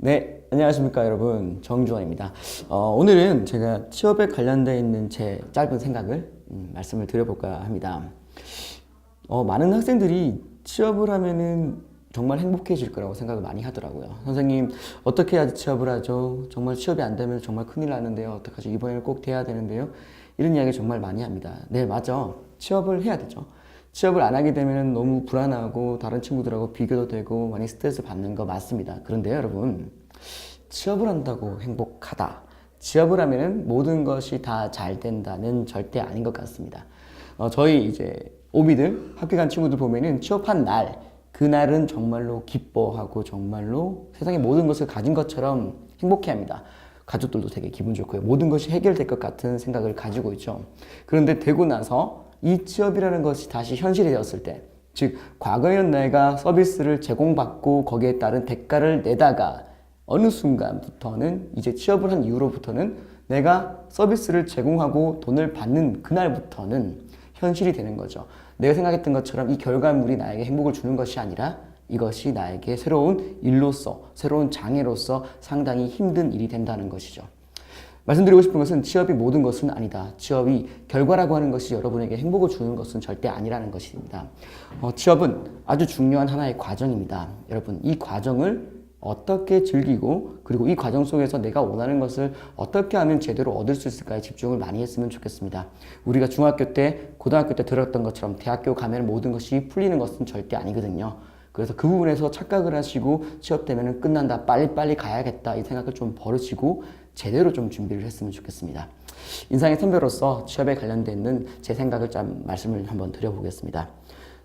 네, 안녕하십니까 여러분 정주환입니다. 어, 오늘은 제가 취업에 관련되어 있는 제 짧은 생각을 음, 말씀을 드려볼까 합니다. 어, 많은 학생들이 취업을 하면은 정말 행복해질 거라고 생각을 많이 하더라고요. 선생님 어떻게 해야지 취업을 하죠? 정말 취업이 안 되면 정말 큰일 나는데요. 어떡하죠? 이번에는 꼭 돼야 되는데요. 이런 이야기 정말 많이 합니다. 네, 맞아. 취업을 해야 되죠. 취업을 안 하게 되면 너무 불안하고 다른 친구들하고 비교도 되고 많이 스트레스 받는 거 맞습니다. 그런데요, 여러분. 취업을 한다고 행복하다. 취업을 하면은 모든 것이 다 잘 된다는 절대 아닌 것 같습니다. 어, 저희 이제 오비들 학교 간 친구들 보면은 취업한 날 그날은 정말로 기뻐하고 정말로 세상의 모든 것을 가진 것처럼 행복해 합니다. 가족들도 되게 기분 좋고요. 모든 것이 해결될 것 같은 생각을 가지고 있죠. 그런데 되고 나서 이 취업이라는 것이 다시 현실이 되었을 때, 즉 과거에는 내가 서비스를 제공받고 거기에 따른 대가를 내다가 어느 순간부터는 이제 취업을 한 이후로부터는 내가 서비스를 제공하고 돈을 받는 그날부터는 현실이 되는 거죠. 내가 생각했던 것처럼 이 결과물이 나에게 행복을 주는 것이 아니라 이것이 나에게 새로운 일로서, 새로운 장애로서 상당히 힘든 일이 된다는 것이죠. 말씀드리고 싶은 것은 취업이 모든 것은 아니다. 취업이 결과라고 하는 것이 여러분에게 행복을 주는 것은 절대 아니라는 것입니다. 어, 취업은 아주 중요한 하나의 과정입니다. 여러분, 이 과정을 어떻게 즐기고 그리고 이 과정 속에서 내가 원하는 것을 어떻게 하면 제대로 얻을 수 있을까에 집중을 많이 했으면 좋겠습니다. 우리가 중학교 때, 고등학교 때 들었던 것처럼 대학교 가면 모든 것이 풀리는 것은 절대 아니거든요. 그래서 그 부분에서 착각을 하시고 취업되면 끝난다, 빨리빨리 가야겠다 이 생각을 좀 버리시고 제대로 좀 준비를 했으면 좋겠습니다. 인상의 선배로서 취업에 관련된 제 생각을 좀 말씀을 한번 드려보겠습니다.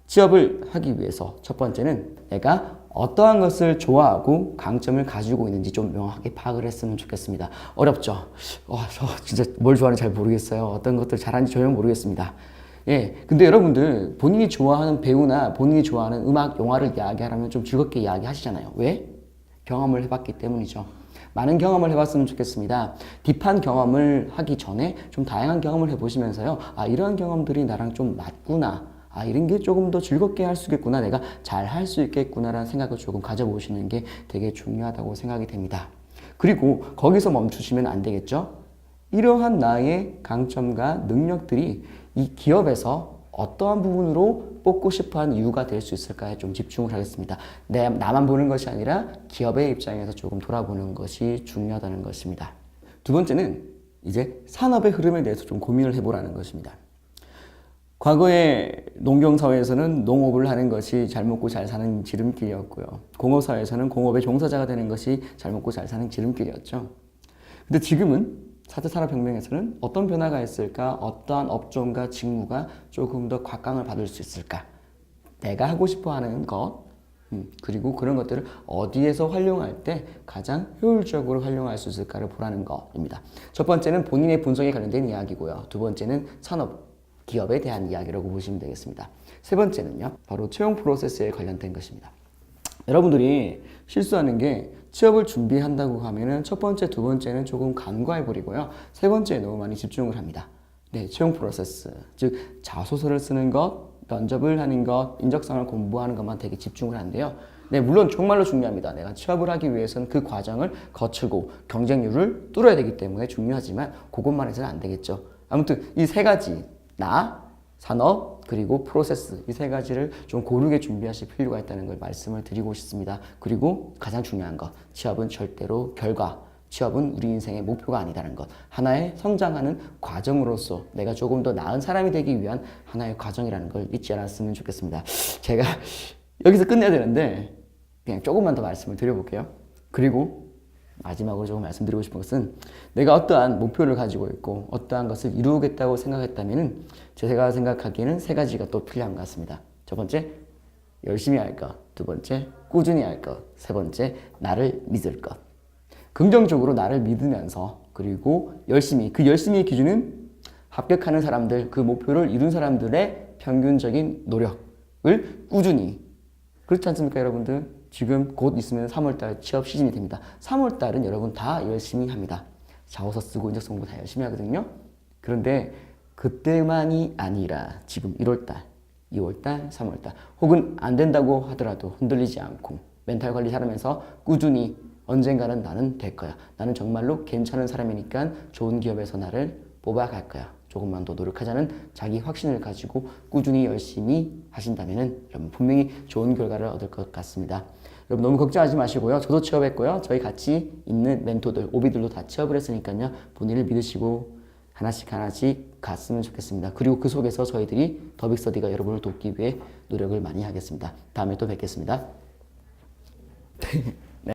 취업을 하기 위해서 첫 번째는 내가 어떠한 것을 좋아하고 강점을 가지고 있는지 좀 명확하게 파악을 했으면 좋겠습니다. 어렵죠? 와, 저 진짜 뭘 좋아하는지 잘 모르겠어요. 어떤 것들 잘하는지 전혀 모르겠습니다. 예. 근데 여러분들 본인이 좋아하는 배우나 본인이 좋아하는 음악, 영화를 이야기하려면 좀 즐겁게 이야기하시잖아요. 왜? 경험을 해봤기 때문이죠. 많은 경험을 해봤으면 좋겠습니다. 딥한 경험을 하기 전에 좀 다양한 경험을 해보시면서요. 아, 이런 경험들이 나랑 좀 맞구나. 아, 이런 게 조금 더 즐겁게 할 수 있겠구나. 내가 잘 할 수 있겠구나라는 생각을 조금 가져보시는 게 되게 중요하다고 생각이 됩니다. 그리고 거기서 멈추시면 안 되겠죠? 이러한 나의 강점과 능력들이 이 기업에서 어떠한 부분으로 뽑고 싶어 하는 이유가 될 수 있을까에 좀 집중을 하겠습니다. 내, 나만 보는 것이 아니라 기업의 입장에서 조금 돌아보는 것이 중요하다는 것입니다. 두 번째는 이제 산업의 흐름에 대해서 좀 고민을 해보라는 것입니다. 과거에 농경사회에서는 농업을 하는 것이 잘 먹고 잘 사는 지름길이었고요. 공업사회에서는 공업의 종사자가 되는 것이 잘 먹고 잘 사는 지름길이었죠. 근데 지금은 4차 산업혁명에서는 어떤 변화가 있을까? 어떠한 업종과 직무가 조금 더 곽강을 받을 수 있을까? 내가 하고 싶어 하는 것, 음, 그리고 그런 것들을 어디에서 활용할 때 가장 효율적으로 활용할 수 있을까를 보라는 것입니다. 첫 번째는 본인의 분석에 관련된 이야기고요. 두 번째는 산업, 기업에 대한 이야기라고 보시면 되겠습니다. 세 번째는요, 바로 채용 프로세스에 관련된 것입니다. 여러분들이 실수하는 게 취업을 준비한다고 하면은 첫 번째, 두 번째는 조금 간과해 버리고요. 세 번째에 너무 많이 집중을 합니다. 네, 채용 프로세스. 즉, 자소서를 쓰는 것, 면접을 하는 것, 인적성을 공부하는 것만 되게 집중을 하는데요. 네, 물론 정말로 중요합니다. 내가 취업을 하기 위해서는 그 과정을 거치고 경쟁률을 뚫어야 되기 때문에 중요하지만 그것만 해서는 안 되겠죠. 아무튼 이 세 가지, 나, 산업, 그리고 프로세스 이 세 가지를 좀 고르게 준비하실 필요가 있다는 걸 말씀을 드리고 싶습니다. 그리고 가장 중요한 것, 취업은 절대로 결과, 취업은 우리 인생의 목표가 아니다는 것. 하나의 성장하는 과정으로서 내가 조금 더 나은 사람이 되기 위한 하나의 과정이라는 걸 잊지 않았으면 좋겠습니다. 제가 여기서 끝내야 되는데 그냥 조금만 더 말씀을 드려볼게요. 그리고 마지막으로 조금 말씀드리고 싶은 것은 내가 어떠한 목표를 가지고 있고 어떠한 것을 이루겠다고 생각했다면은 제가 생각하기에는 세 가지가 또 필요한 것 같습니다. 첫 번째, 열심히 할 것. 두 번째, 꾸준히 할 것. 세 번째, 나를 믿을 것. 긍정적으로 나를 믿으면서 그리고 열심히 그 열심히의 기준은 합격하는 사람들 그 목표를 이룬 사람들의 평균적인 노력을 꾸준히 그렇지 않습니까 여러분들 지금 곧 있으면 3월달 취업 시즌이 됩니다 3월달은 여러분 다 열심히 합니다 자소서 쓰고 인적 공부 다 열심히 하거든요 그런데 그때만이 아니라 지금 1월달 2월달 3월달 혹은 안 된다고 하더라도 흔들리지 않고 멘탈 관리 잘하면서 꾸준히 언젠가는 나는 될 거야. 나는 정말로 괜찮은 사람이니까 좋은 기업에서 나를 뽑아갈 거야. 조금만 더 노력하자는 자기 확신을 가지고 꾸준히 열심히 하신다면은 여러분 분명히 좋은 결과를 얻을 것 같습니다. 여러분 너무 걱정하지 마시고요. 저도 취업했고요. 저희 같이 있는 멘토들, 오비들도 다 취업을 했으니까요. 본인을 믿으시고 하나씩 하나씩 갔으면 좋겠습니다. 그리고 그 속에서 저희들이 더빅스터디가 여러분을 돕기 위해 노력을 많이 하겠습니다. 다음에 또 뵙겠습니다.